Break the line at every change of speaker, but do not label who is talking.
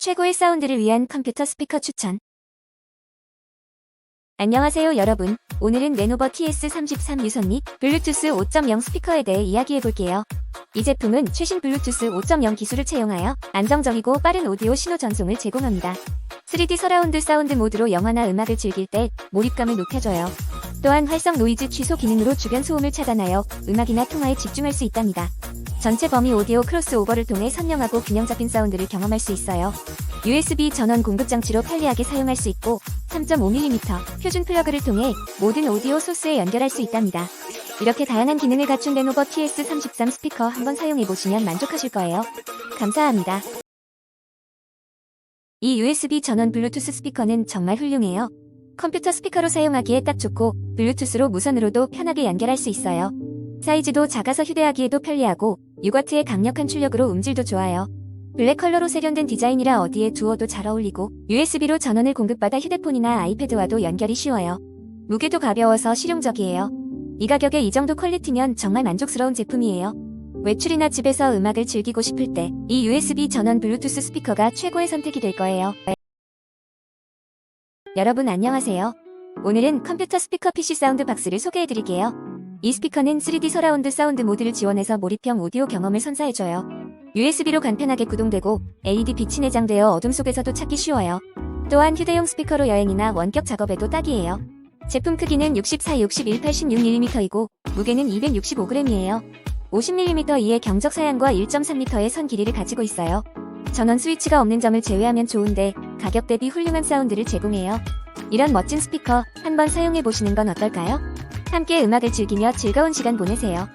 최고의 사운드를 위한 컴퓨터 스피커 추천. 안녕하세요 여러분. 오늘은 레노버 TS33 유선 및 블루투스 5.0 스피커에 대해 이야기해 볼게요. 이 제품은 최신 블루투스 5.0 기술을 채용하여 안정적이고 빠른 오디오 신호 전송을 제공합니다. 3D 서라운드 사운드 모드로 영화나 음악을 즐길 때 몰입감을 높여줘요. 또한 활성 노이즈 취소 기능으로 주변 소음을 차단하여 음악이나 통화에 집중할 수 있답니다. 전체 범위 오디오 크로스오버를 통해 선명하고 균형 잡힌 사운드를 경험할 수 있어요. USB 전원 공급 장치로 편리하게 사용할 수 있고 3.5mm 표준 플러그를 통해 모든 오디오 소스에 연결할 수 있답니다. 이렇게 다양한 기능을 갖춘 레노버 TS33 스피커 한번 사용해 보시면 만족하실 거예요. 감사합니다. 이 USB 전원 블루투스 스피커는 정말 훌륭해요. 컴퓨터 스피커로 사용하기에 딱 좋고 블루투스로 무선으로도 편하게 연결할 수 있어요. 사이즈도 작아서 휴대하기에도 편리하고 6W의 강력한 출력으로 음질도 좋아요. 블랙 컬러로 세련된 디자인이라 어디에 두어도 잘 어울리고 USB로 전원을 공급받아 휴대폰이나 아이패드와도 연결이 쉬워요. 무게도 가벼워서 실용적이에요. 이 가격에 이 정도 퀄리티면 정말 만족스러운 제품이에요. 외출이나 집에서 음악을 즐기고 싶을 때 이 USB 전원 블루투스 스피커가 최고의 선택이 될 거예요. 여러분 안녕하세요. 오늘은 컴퓨터 스피커 PC 사운드 박스를 소개해드릴게요. 이 스피커는 3D 서라운드 사운드 모드를 지원해서 몰입형 오디오 경험을 선사해줘요. USB로 간편하게 구동되고 LED 빛이 내장되어 어둠 속에서도 찾기 쉬워요. 또한 휴대용 스피커로 여행이나 원격 작업에도 딱이에요. 제품 크기는 64, 61, 86mm이고 무게는 265g이에요. 50mm 이의 경적 사양과 1.3m의 선 길이를 가지고 있어요. 전원 스위치가 없는 점을 제외하면 좋은데 가격 대비 훌륭한 사운드를 제공해요. 이런 멋진 스피커 한번 사용해 보시는 건 어떨까요? 함께 음악을 즐기며 즐거운 시간 보내세요.